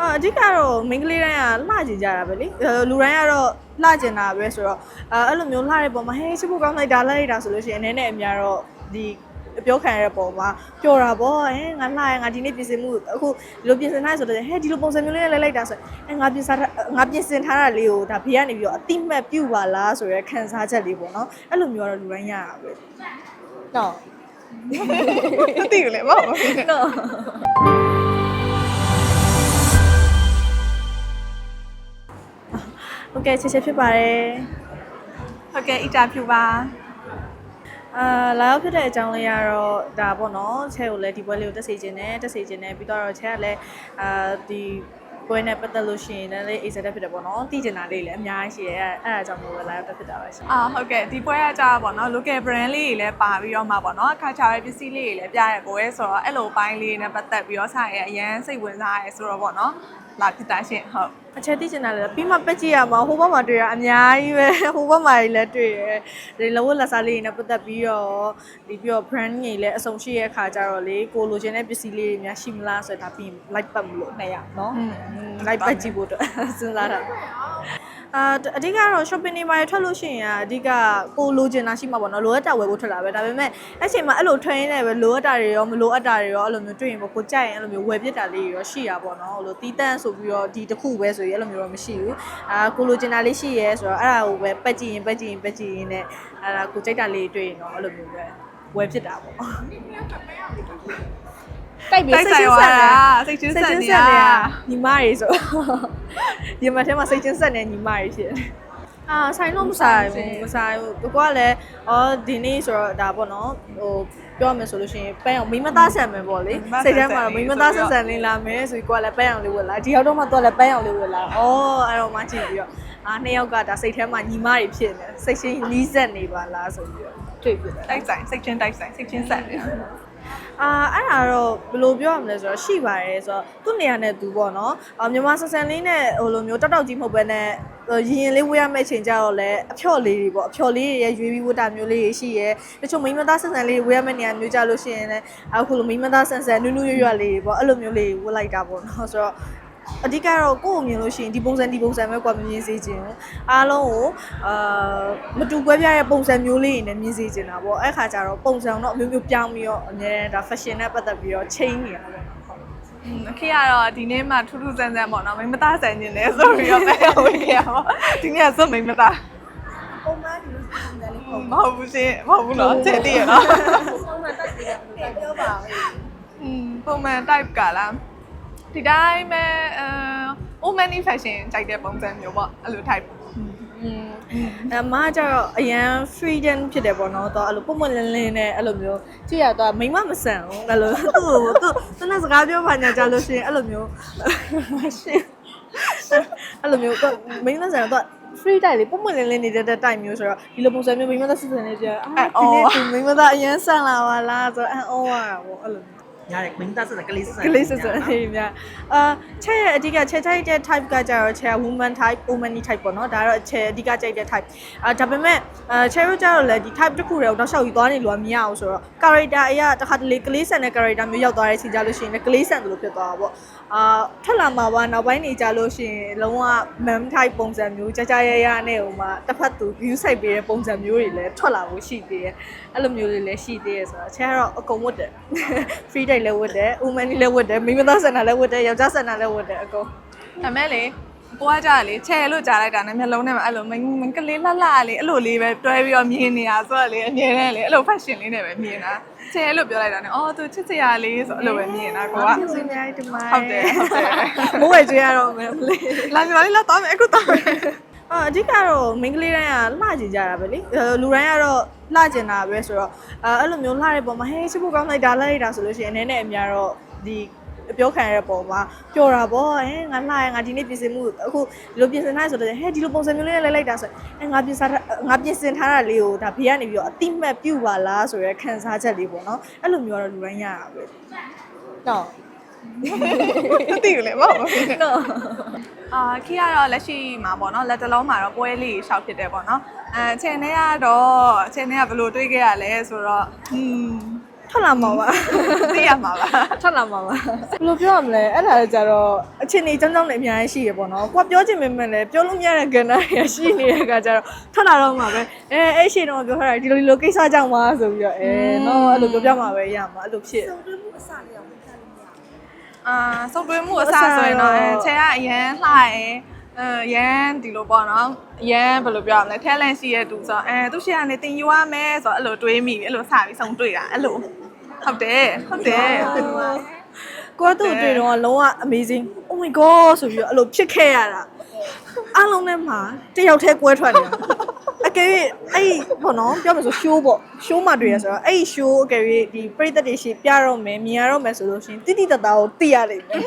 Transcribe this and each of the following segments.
အာအဓိကတော့မိန်းကလေးတိုင်းကလှကျင်ကြတာပဲလေအဲလူတိုင်းကတော့လှကျင်တာပဲဆိုတော့အဲအဲ့လိုမျိုးလှတဲ့ပုံမှာဟဲချစ်ဖို့ကောင်းလိုက်တာလှလိုက်တာဆိုလို့ရှိရင်အနေနဲ့အများတော့ဒီပြောခံရတဲ့ပုံမှာပျော်တာပေါ့ဟဲငါလှရငါဒီနေ့ပြင်ဆင်မှုအခုဒီလိုပြင်ဆင်ထားရဆိုတော့ဟဲဒီလိုပုံစံမျိုးလေးနဲ့လိုက်လိုက်တာဆိုအဲငါပြင်ဆင်ထားငါပြင်ဆင်ထားတာလေးကိုဒါဘေးကနေပြီးတော့အတိမတ်ပြုတ်ပါလားဆိုရဲခံစားချက်လေးပေါ့နော်အဲ့လိုမျိုးကတော့လူတိုင်းရတာပဲနော်မသိဘူးလေမဟုတ်ဘူးနော် ဟုတ်ကဲ့ချစ်ချစ်ဖြစ်ပါတယ်ဟုတ်ကဲ့အင်တာဗျူးပါအာလာရောက်ဖြစ်တဲ့အကြောင်းလေးကတော့ဒါပေါ့နော်ချဲကိုလည်းဒီပွဲလေးကိုတက်စေခြင်းနဲ့တက်စေခြင်းနဲ့ပြီးတော့ချဲကလည်းအာဒီပွဲနဲ့ပတ်သက်လို့ရှိရင်လည်းအေးစက်တက်ဖြစ်တယ်ပေါ့နော်တည်ကျင်တာလေးလည်းအများကြီးရှိတယ်အဲအဲအကြောင်းလို့ပဲလာရောက်တက်ဖြစ်တာပါရှင်အာဟုတ်ကဲ့ဒီပွဲကကြာပေါ့နော် local brand လေးတွေလည်းပါပြီးတော့မှာပေါ့နော် culture ပစ္စည်းလေးတွေလည်းပြရတဲ့ပွဲဆိုတော့အဲ့လိုပိုင်းလေးနဲ့ပတ်သက်ပြီးတော့ဆိုင်ရအရန်စိတ်ဝင်စားရဲဆိုတော့ပေါ့နော် လာဖြစ်တာရှင်ဟုတ်အချက်သိချင်တာလည်းပြီးမှပက်ကြည့်ရမှာဟိုဘက်မှာတွေ့ရအများကြီးပဲဟိုဘက်မှာလည်းတွေ့ရဒီလဝက်လက်စားလေးတွေနဲ့ပတ်သက်ပြီးတော့ဒီပြီးတော့ brand တွေလည်းအစုံရှိရဲ့အခါကျတော့လေကိုလိုချင်တဲ့ပစ္စည်းလေးတွေများရှိမလားဆိုတော့ဒါပြီး like ပတ်မလို့နှစ်ရနော်လိုက်ပတ်ကြည့်ဖို့အတွက်စဉ်းစားတာ အာအဓိကတော့ shopping တွေမှာထွက်လို့ရှိရင်အဓိကကိုလိုချင်တာရှိမှာပေါ့နော်လိုအပ်တာဝယ်ဖို့ထွက်တာပဲဒါပေမဲ့အဲ့ချိန်မှာအဲ့လိုထွက်ရင်းနဲ့ပဲလိုအပ်တာတွေရောမလိုအပ်တာတွေရောအဲ့လိုမျိုးတွေ့ရင်ပေါ့ကိုကြိုက်ရင်အဲ့လိုမျိုးဝယ်ပြစ်တာလေးတွေရောရှိရပါတော့ဟိုလိုတီးတန့်ဆိုပြီးတော့ဒီတစ်ခုပဲဆိုရင်အဲ့လိုမျိုးတော့မရှိဘူးအာကိုလိုချင်တာလေးရှိရဲဆိုတော့အဲ့ဒါကိုပဲပတ်ကြည့်ရင်ပတ်ကြည့်ရင်ပတ်ကြည့်ရင်နဲ့အဲ့ဒါကိုကြိုက်တာလေးတွေ့ရင်တော့အဲ့လိုမျိုးပဲဝယ်ဖြစ်တာပေါ့ တိုက်ပြီးတိုက်စိတ်ဆိုင်ချင်းသွားဆက်တာတာစိတ်ချင်းစိတ်ဆက်ချင်းနေဆက်ရနေရညီမတွေဆိုဒီမှာထဲမှာစိတ်ချင်းဆက်နေညီမတွေဖြစ်တယ်အာဆိုင်လို့မဆိုင်ဘူးမဆိုင်ဘူးဘကွာလည်းအော်ဒီနေ့ဆိုတော့ဒါပေါ့နော်ဟိုပြောမယ်ဆိုလို့ရှိရင်ပန်းအောင်မိမသားဆန်မယ်ပေါ့လေစိတ်ထဲမှာမိမသားဆန်ဆန်လေးလာမယ်ဆိုပြီးကိုကလည်းပန်းအောင်လေးဝယ်လာဒီရောက်တော့မှတော့လည်းပန်းအောင်လေးဝယ်လာဩအဲ့တော့မှကြည့်ပြီးတော့အာနှစ်ယောက်ကဒါစိတ်ထဲမှာညီမတွေဖြစ်နေစိတ်ချင်းနီးစက်နေပါလားဆိုပြီးတော့တွေ့ပြတယ်တိုက်ဆိုင်စိတ်ချင်းတိုက်ဆိုင်စိတ်ချင်းဆက်နေ အာအဲ့ဒါတော့ဘယ်လိုပြောရမလဲဆိုတော့ရှိပါတယ်ဆိုတော့သူ့နေရာနဲ့သူပေါ့နော်အာမြန်မာဆန်ဆန်လေးနဲ့ဟိုလိုမျိုးတောက်တောက်ကြီးမဟုတ်ဘဲနဲ့ဟိုရင်ရင်လေးဝေးရမယ့်ချိန်ကြတော့လဲအဖျော့လေးတွေပေါ့အဖျော်လေးတွေရဲ့ရွေးပြီးဝတ်တာမျိုးလေးတွေရှိရဲတချို့မိန်းမသားဆန်ဆန်လေးတွေဝေးရမယ့်နေရာမျိုးကြလို့ရှိရင်လည်းအခုလိုမိန်းမသားဆန်ဆန်နူးနူးရွရွလေးတွေပေါ့အဲ့လိုမျိုးလေးဝတ်လိုက်တာပေါ့နော်ဆိုတော့ အဓိကတော့ကိုယ့်ကိုမြင်လို့ရှိရင်ဒီပုံစံဒီပုံစံပဲကွာမမြင်စေချင်ဘူးအားလုံးကိုအာမတူကွဲပြားတဲ့ပုံစံမျိုးလေးတွေနဲ့မြင်စေချင်တာပေါ့အဲ့ခါကျတော့ပုံစံတော့အမျိုးမျိုးပြောင်းပြီးတော့အများဒါ fashion နဲ့ပတ်သက်ပြီးတော့ change နေရတာပေါ့အဖေကတော့ဒီနေ့မှထူးထူးဆန်းဆန်းပေါ့နော်မိမသားဆန်နေတယ်ဆိုပြီးတော့ပဲဝင်ခဲ့ရပါဒီနေ့ကစွတ်မိမသားပုံမှန်ဒီလိုဆန်းတယ်လေမဟုတ်ဘူးရှင်မဟုတ်ဘူးနော်ကျေတည်ရနော်ပုံမှန်တိုက်တယ်ပြောပါဦးอืมပုံမှန် type ကလား ဒီတိုင်းပဲအဲ old money fashion ကြိုက်တဲ့ပုံစံမျိုးပေါ့အဲ့လို type อืมအမကကျတော့အရန် freedom ဖြစ်တယ်ပေါ့နော်တော့အဲ့လိုပုံမှန်လင်းလင်းနဲ့အဲ့လိုမျိုးကြည့်ရတော့မိမမဆန်ဘူးအဲ့လိုသူ့ကိုသူ့သူနဲ့စကားပြောပါညာကြလို့ရှိရင်အဲ့လိုမျိုးရှင်အဲ့လိုမျိုးတော့မိမဆန်တော့ free တိုက်လေပုံမှန်လင်းလင်းနေတဲ့တိုက်မျိုးဆိုတော့ဒီလိုပုံစံမျိုးမိမသားစစ်စစ်နေကြအာဒီနေ့ဒီမိမသားအရန်ဆန်လာပါလားဆိုတော့အန်အောရတာပေါ့အဲ့လိုမျိုး ရတယ်မင်းသားစစကလေးစစကလေးစစအေးများအာချက်ရဲ့အဓိကချက်ချိုက်တဲ့ type ကကြတော့ချက် woman type woman type ပေါ့နော်ဒါတော့ချက်အဓိကကြိုက်တဲ့ type အာဒါပေမဲ့အာချက်တို့ကြတော့လေဒီ type တစ်ခုတည်းကိုတော့ရှောက်ယူသွားနေလို့မရအောင်ဆိုတော့ character အရာတစ်ခါတလေကလေးဆန်တဲ့ character မျိုးရောက်သွားတဲ့ချိန်ကြလို့ရှိရင်လည်းကလေးဆန်တယ်လို့ဖြစ်သွားတာပေါ့အာထွက်လာမှာပါနောက်ပိုင်းနေကြလို့ရှိရင်လုံးဝ mem type ပုံစံမျိုးကြကြရရနဲ့ဟိုမှာတစ်ဖက်သူ view site ပေးတဲ့ပုံစံမျိုးတွေလည်းထွက်လာဖို့ရှိသေးတယ်အဲ့လိုမျိုးတွေလည်းရှိသေးတယ်ဆိုတော့ချက်ကတော့အကုန်ဝတ်တယ် free day လည်းဝတ်တယ် woman လည်းဝတ်တယ်မိမသားဆန္ဒလည်းဝတ်တယ်ယောက်ျားဆန္ဒလည်းဝတ်တယ်အကုန်ဒါမဲ့လေကိုကကြာလေချဲလို့ကြားလိုက်တာနဲ့မျက်လုံးထဲမှာအဲ့လိုမင်းမင်းကလေးလှလှလေးအဲ့လိုလေးပဲတွဲပြီးတော့မြင်နေတာဆိုတော့လေအမြင်နဲ့လေအဲ့လို fashion လေးနဲ့ပဲမြင်တာချဲလို့ပြောလိုက်တာနဲ့အော်သူချစ်စရာလေးဆိုအဲ့လိုပဲမြင်တာကိုကစင်များဒီမှာဟုတ်တယ်ဟုတ်တယ်မိုးဝဲကျွေးရတော့မယ်လေလာညီမလေးလာတော့မယ်အခုတော့မယ် အာအဓိကတော့မိန်းကလေးတိုင်းကလှကျင်ကြတာပဲလေအဲလူတိုင်းကတော့လှကျင်တာပဲဆိုတော့အဲအဲ့လိုမျိုးလှတဲ့ပုံမှာဟဲချစ်ဖို့ကောင်းလိုက်တာလှလိုက်တာဆိုလို့ရှိရင်အနေနဲ့အများတော့ဒီပြောခံရတဲ့ပုံမှာပျော်တာပေါ့ဟဲငါလှရငါဒီနေ့ပြင်ဆင်မှုအခုဒီလိုပြင်ဆင်ထားရဆိုတော့ဟဲဒီလိုပုံစံမျိုးလေးနဲ့လိုက်လိုက်တာဆိုအဲငါပြင်ဆင်ထားငါပြင်ဆင်ထားတာလေးကိုဒါဘေးကနေပြီးတော့အတိမတ်ပြုတ်ပါလားဆိုရဲခံစားချက်လေးပေါ့နော်အဲ့လိုမျိုးကတော့လူတိုင်းရတာပဲနော် မသိဘူးလေမဟုတ်ဘူး နော် အာခိကတော့လက်ရှိမှာပေါ့နော်လက်တလုံးမှာတော့ပွဲလေးရှောက်ဖြစ်တယ်ပေါ့နော်အဲချိန်ထဲကတော့ချိန်ထဲကဘယ်လိုတွေးခဲ့ရလဲဆိုတော့อืม ထွက်လာမှာပါ သိရမှာပါ ထွက်လာမှာပါဘယ်လိုပြောရမလဲအဲ့ဒါလည်းကြတော့အချင်းနေចောင်းចောင်းနေအများကြီးရှိရပေါ့နော်ကိုကပြောချင်ပေမဲ့လည်းပြောလို့မရတဲ့ကဏ္ဍတွေရှိနေတဲ့အခါကျတော့ထွက်လာတော့မှာပဲအဲအဲ့ရှိတော့ပြောထားတာဒီလိုဒီလိုကိစ္စကြောင့်ပါဆိုပြီးတော့အဲနော်အဲ့လိုပြောပြမှာပဲရမှာအဲ့လိုဖြစ် အာစု ပ်တွဲမှုအစဆိုရင်တော့အဲချဲကအရန်လှရဲအဲရန်ဒီလိုပေါ့နော်ရန်ဘယ်လိုပြောရမလဲ talent ရှိရဲ့သူဆိုတော့အဲသူရှိရနေတင်ယူရမယ်ဆိုတော့အဲ့လိုတွေးမိပြီအဲ့လိုစပြီးစုံတွေ့တာအဲ့လိုဟုတ်တယ်ဟုတ်တယ်ကိုကသူ့တွေ့တော့လုံးဝ amazing oh my god ဆိုပြီးတော့အဲ့လိုဖြစ်ခဲ့ရတာအားလုံးထဲမှာတယောက်တည်းကွဲထွက်နေတာ အကယ်၍အဲ့ဘောနော်ပြောမယ်ဆို show ပေါ့ show မှာတွေ့ရဆိုတော့အဲ့ show အကယ်၍ဒီပရိသတ်တွေရှိပြတော့မယ်မြင်ရတော့မယ်ဆိုလို့ရှိရင်တိတိတတ်တာကိုသိရလိမ့်မယ်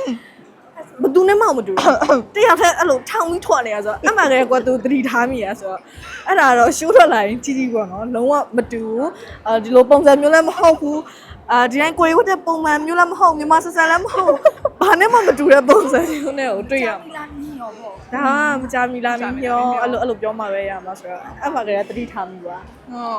ဘသူနဲ့မှမတူဘူးတယောက်တည်းအဲ့လိုထောင်ပြီးထွက်နေရဆိုတော့အမှန်တကယ်ကွာသူသတိထားမိရဆိုတော့အဲ့ဒါတော့ show ထွက်လာရင်ကြီးကြီးပေါ့နော်လုံးဝမတူဘူးအဲဒီလိုပုံစံမျိုးလည်းမဟုတ်ဘူးအာဒီတိုင်းကိုရီဝတ်တဲ့ပုံမှန်မျိုးလည်းမဟုတ်မြန်မာဆက်ဆန်လည်းမဟုတ်ဘာနဲ့မှမတူတဲ့ပုံစံမျိုးနဲ့ကိုတွေ့ရမှာလာမြင်ရောပေါ့ ဒါကမကြမီလာမီမျောအဲ့လိုအဲ့လိုပြောမှပဲရမှာဆိုတော့အဲ့မှာကလေးကတတိထားမိပါဟော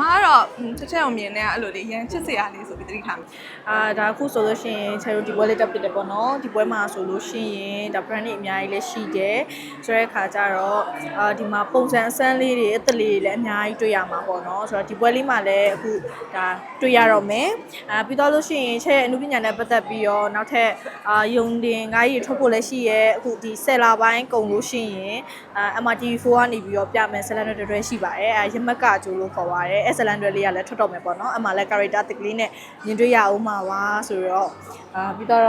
မကတော့ချက်ချက်အောင်မြင်နေတာအဲ့လိုလေးရန်ချစ်စရာလေးဆိုပြီးတတိထားမယ်အာဒါအခုဆိုလို့ရှိရင်ချယ်တို့ဒီပွဲလေးတက်ဖြစ်တယ်ပေါ့နော်ဒီပွဲမှာဆိုလို့ရှိရင်ဒါ brand တွေအများကြီးလည်းရှိတယ်ဆိုတဲ့အခါကျတော့အာဒီမှာပုံစံအစမ်းလေးတွေအသက်လေးတွေလည်းအများကြီးတွေ့ရမှာပေါ့နော်ဆိုတော့ဒီပွဲလေးမှာလည်းအခုဒါတွေ့ရတော့မယ်အာပြီးတော့လို့ရှိရင်ချဲအနုပညာနဲ့ပတ်သက်ပြီးတော့နောက်ထပ်အာယုံတင်ငါးကြီးထွက်ဖို့လည်းရှိရဲအခုဒီဆယ်လာပိုင်းကုန်လို့ရှိရင်အာ MRT4 ကနေပြီးတော့ပြမယ်ဇလန်တွေတွေရှိပါတယ်အဲရမက်ကကြိုးလို့ခေါ်ပါတယ်အဲဇလန်တွေလေးကလည်းထွက်တော့မယ်ပေါ့နော်အမှလည်း character တစ်ကလေးနဲ့မြင်တွေ့ရအောင်မှာပါဆိုတော့အာပြီးတော့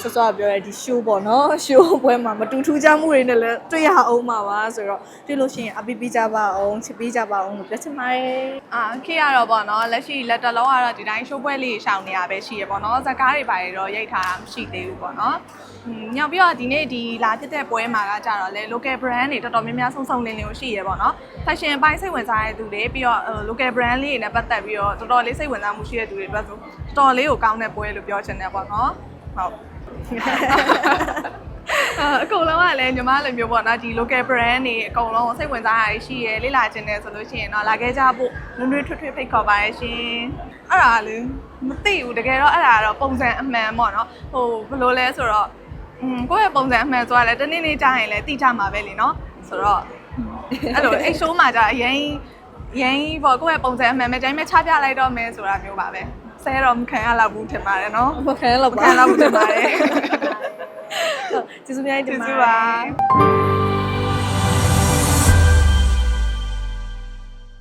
ဆော့ဆော့ပြောရဲဒီ show ပေါ့နော် show ပွဲမှာမတူထူးခြားမှုတွေနဲ့လည်းတွေ့ရအောင်မှာပါဆိုတော့တွေ့လို့ရှိရင်အပီးပေးကြပါအောင်ချစ်ပေးကြပါအောင်လို့ပြောချင်ပါတယ်အာခေတ်ရတော့ပေါ့နော်လက်ရှိလက်တလုံးကတော့ဒီတိုင်း show ပွဲလေးရှောင်နေရပဲရှိရပေါ့နော်ဇာတ်ကားတွေပါရတော့ရိုက်ထားတာမရှိသေးဘူးပေါ့နော်อืมညောင်ပြီးတော့ဒီနေ့ဒီလာဖြစ်တဲ့ပွဲမှာကကြတော့လေ local brand တွေတော်တော်များများဆုံးဆုံးလင်းလင်းကိုရှိရပေါ့နော် fashion အပိုင်းစိတ်ဝင်စားတဲ့သူတွေပြီးတော့ local brand လေးတွေနဲ့ပတ်သက်ပြီးတော့တော်တော်လေးစိတ်ဝင်စားမှုရှိတဲ့သူတွေအတွက်ဆိုတော်တော်လေးကိုကောင်းတဲ့ပွဲလို့ပြောချင်တယ်ပေါ့နော်ဟုတ်အအကုန်လုံးကလည်းညီမလိုမျိုးပေါ့နော်ဒီ local brand တွေအကုန်လုံးစိတ်ဝင်စားရရှိရယ်လေ့လာခြင်းတယ်ဆိုလို့ရှိရင်တော့လာခဲ့ကြဖို့နွန်းနွေးထွတ်ထွတ်ဖိတ်ခေါ်ပါရရှင်အဲ့ဒါလေမသိဘူးတကယ်တော့အဲ့ဒါကတော့ပုံစံအမှန်ပေါ့နော်ဟိုဘယ်လိုလဲဆိုတော့อืมကိုယ့်ရဲ့ပုံစံအမှန်ဆိုတာလည်းတနေ့နေ့ကြာရင်လည်းသိကြမှာပဲလीနော်ဆိုတော့အဲ့လိုအဲ့ show မှာကြာအရင် ရင်ပေါ့ကိုယ့်ရဲ့ပုံစံအမှန်ပဲတိုင်းမဲ့ချပြလိုက်တော့မယ်ဆိုတာမျိုးပါပဲဆဲတော့မခံရတော့ဘူးထင်ပါတယ်နော်မခံရတော့မပါခံတော့ဘူးထင်ပါတယ်ကျေးဇူးများတင်ကျေးပါဇူးပါ